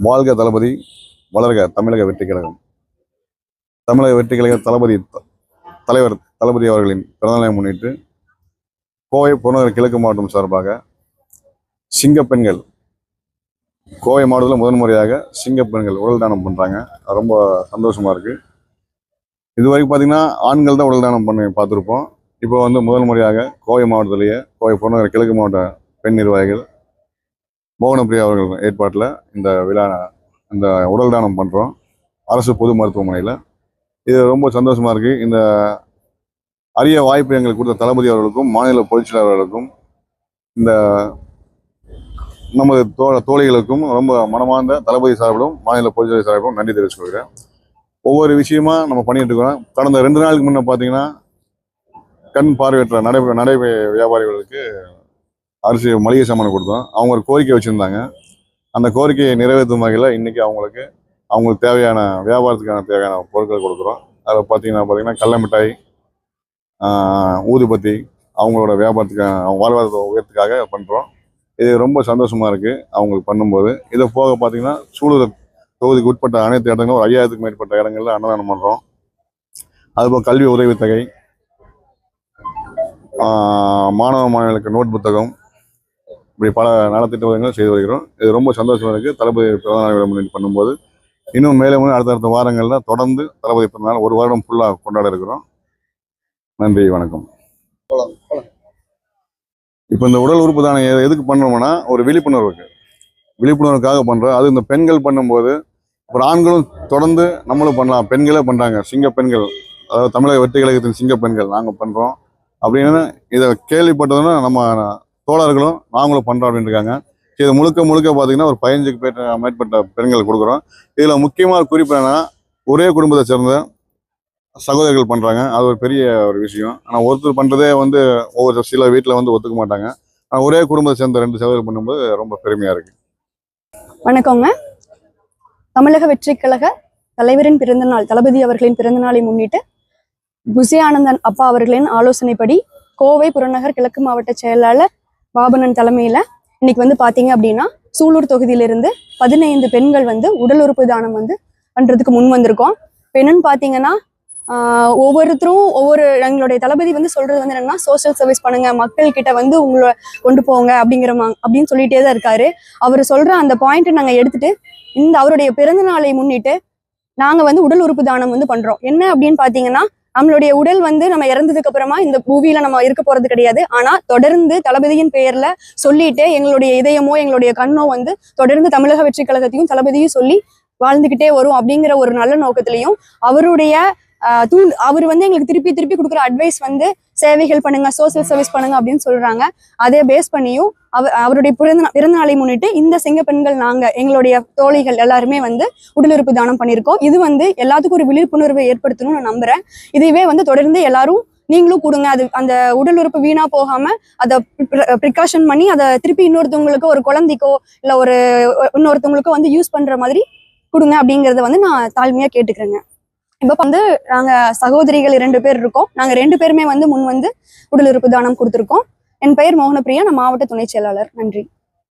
வாழ்க தளபதி வளர்க தமிழக வெற்றி கழகம். தமிழக வெற்றி கழக தளபதி த- தலைவர் தளபதி அவர்களின் பிறந்தநாளை முன்னிட்டு கோவை புறநகர் கிழக்கு மாவட்டம் சார்பாக சிங்கப்பெண்கள் கோவை மாவட்டத்தில் முதன்முறையாக முறையாக சிங்க பெண்கள் உடல் தானம் பண்ணுறாங்க ரொம்ப சந்தோஷமாக இருக்குது இது வரைக்கும் பார்த்தீங்கன்னா ஆண்கள் தான் உடல் தானம் பண்ணி பார்த்துருப்போம். இப்போ வந்து முதல் முறையாக கோவை மாவட்டத்திலேயே கோவை புறநகர் கிழக்கு மாவட்ட பெண் நிர்வாகிகள் மோகனப்பிரியா அவர்கள் ஏற்பாட்டில் இந்த விழா இந்த உடல் தானம் பண்ணுறோம் அரசு பொது மருத்துவமனையில். இது ரொம்ப சந்தோஷமா இருக்கு. இந்த அரிய வாய்ப்பு எங்களுக்கு கொடுத்த தளபதி அவர்களுக்கும் மாநில பொதுச் அவர்களுக்கும் இந்த நமது தோ தோழிகளுக்கும் ரொம்ப மனமார்ந்த தளபதி சார்பிலும் மாநில பொதுச்செயலாளர் சார்பிலும் நன்றி தெரிவித்துக்கொள்கிறேன் ஒவ்வொரு விஷயமா நம்ம பண்ணிட்டு இருக்கிறோம். கடந்த ரெண்டு நாளுக்கு முன்னே பார்த்தீங்கன்னா கண் பார்வையற்ற நடை நடை வியாபாரிகளுக்கு அரிசி மளிகை சாமான் கொடுத்தோம். அவங்க ஒரு கோரிக்கை வச்சுருந்தாங்க. அந்த கோரிக்கையை நிறைவேற்றும் வகையில் இன்றைக்கி அவங்களுக்கு அவங்களுக்கு தேவையான வியாபாரத்துக்கான தேவையான பொருட்கள் கொடுக்குறோம். அதில் பார்த்தீங்கன்னா பார்த்தீங்கன்னா கடல மிட்டாய் ஊதுபத்தி அவங்களோட வியாபாரத்துக்கான அவங்க வாழ்வாதார உயரத்துக்காக பண்ணுறோம் இது ரொம்ப சந்தோஷமாக இருக்குது அவங்களுக்கு பண்ணும்போது. இதை போக பார்த்தீங்கன்னா சூழல் தொகுதிக்கு உட்பட்ட அனைத்து இடங்களும் ஒரு ஐயாயிரத்துக்கு மேற்பட்ட இடங்கள்ல அன்னதானம் பண்ணுறோம் அதுபோக கல்வி உதவித்தொகை மாணவ மாணவர்களுக்கு நோட் புத்தகம் இப்படி பல நலத்திட்ட உதவிகள் செய்து வருகிறோம். இது ரொம்ப சந்தோஷமாக இருக்குது தளபதி பிறந்தநாள் விழா முன்னிட்டு பண்ணும்போது இன்னும் மேலும் அடுத்தடுத்த வாரங்களில் தொடர்ந்து தளபதி பிறந்தநாள் ஒரு வருடம் ஃபுல்லாக கொண்டாட இருக்கிறோம். நன்றி வணக்கம். இப்போ இந்த உடல் உறுப்பு தானே எதுக்கு பண்ணுறோம்னா ஒரு விழிப்புணர்வுக்கு விழிப்புணர்வுக்காக பண்ணுறோம் அது இந்த பெண்கள் பண்ணும்போது அப்புறம் ஆண்களும் தொடர்ந்து நம்மளும் பண்ணலாம். பெண்களே பண்ணுறாங்க சிங்க பெண்கள் அதாவது தமிழக வெற்றி கழகத்தின் சிங்க பெண்கள் நாங்கள் பண்ணுறோம் அப்படின்னு இதை கேள்விப்பட்டதுன்னா நம்ம தோழர்களும் நாங்களும் பண்ணுறோம் அப்படின்னு இருக்காங்க. இது முழுக்க முழுக்க பார்த்தீங்கன்னா ஒரு பதினஞ்சுக்கு பேர் மேற்பட்ட பெண்கள் கொடுக்குறோம். இதில் முக்கியமாக குறிப்பு என்னன்னா ஒரே குடும்பத்தை சேர்ந்த சகோதரர்கள் பண்ணுறாங்க அது ஒரு பெரிய ஒரு விஷயம். ஆனால் ஒருத்தர் பண்ணுறதே வந்து ஒவ்வொரு சில வீட்டில் வந்து ஒத்துக்க மாட்டாங்க. ஆனால் ஒரே குடும்பத்தை சேர்ந்த ரெண்டு சகோதரர்கள் பண்ணும்போது ரொம்ப பெருமையாக இருக்குது வணக்கங்க. தமிழக வெற்றி கழக தலைவரின் பிறந்தநாள் தளபதி அவர்களின் பிறந்தநாளை முன்னிட்டு புசி ஆனந்தன் அப்பா அவர்களின் ஆலோசனைப்படி கோவை புறநகர் கிழக்கு மாவட்ட செயலாளர் பாபனன் தலைமையில இன்னைக்கு வந்து பாத்தீங்க அப்படின்னா சூலூர் தொகுதியிலிருந்து பதினைந்து பெண்கள் வந்து உடல் உறுப்பு தானம் வந்து பண்றதுக்கு முன் வந்திருக்கோம். பெண்ணுன்னு என்னன்னு பாத்தீங்கன்னா ஒவ்வொருத்தரும் ஒவ்வொரு எங்களுடைய தளபதி வந்து சொல்றது வந்து என்னன்னா சோஷியல் சர்வீஸ் பண்ணுங்க மக்கள் கிட்ட வந்து உங்களை கொண்டு போங்க அப்படிங்கிற அப்படின்னு சொல்லிட்டே தான் இருக்காரு. அவர் சொல்ற அந்த பாயிண்ட் நாங்க எடுத்துட்டு இந்த அவருடைய பிறந்த நாளை முன்னிட்டு நாங்க வந்து உடல் உறுப்பு தானம் வந்து பண்றோம். என்ன அப்படின்னு பாத்தீங்கன்னா நம்மளுடைய உடல் வந்து நம்ம இறந்ததுக்கு அப்புறமா இந்த பூவியில நம்ம இருக்க போறது கிடையாது. ஆனா தொடர்ந்து தளபதியின் பெயர்ல சொல்லிட்டு எங்களுடைய இதயமோ எங்களுடைய கண்ணோ வந்து தொடர்ந்து தமிழக வெற்றி கழகத்தையும் தளபதியும் சொல்லி வாழ்ந்துகிட்டே வரும் அப்படிங்கிற ஒரு நல்ல நோக்கத்திலையும் அவருடைய தூண் அவர் வந்து எங்களுக்கு திருப்பி திருப்பி கொடுக்குற அட்வைஸ் வந்து சேவைகள் பண்ணுங்க சோசியல் சர்வீஸ் பண்ணுங்க அப்படின்னு சொல்றாங்க. அதை பேஸ் பண்ணியும் அவர் அவருடைய பிறந்த பிறந்த நாளை முன்னிட்டு இந்த சிங்க பெண்கள் நாங்க எங்களுடைய தோழிகள் எல்லாருமே வந்து உடலுறுப்பு தானம் பண்ணியிருக்கோம். இது வந்து எல்லாத்துக்கும் ஒரு விழிப்புணர்வை ஏற்படுத்தணும்னு நான் நம்புறேன். இதுவே வந்து தொடர்ந்து எல்லாரும் நீங்களும் கொடுங்க. அது அந்த உடல் உறுப்பு வீணா போகாம அதை ப்ரிகாஷன் பண்ணி அதை திருப்பி இன்னொருத்தவங்களுக்கு ஒரு குழந்தைக்கோ இல்ல ஒரு இன்னொருத்தவங்களுக்கோ வந்து யூஸ் பண்ற மாதிரி கொடுங்க அப்படிங்கறத வந்து நான் தாழ்மையா கேட்டுக்கிறேங்க. இப்போ வந்து நாங்க சகோதரிகள் இரண்டு பேர் இருக்கோம். நாங்க ரெண்டு பேருமே வந்து முன் வந்து உடல் உறுப்பு தானம் கொடுத்துருக்கோம். என் பெயர் மோகனப்பிரியா. நான் மாவட்ட துணை செயலாளர். நன்றி.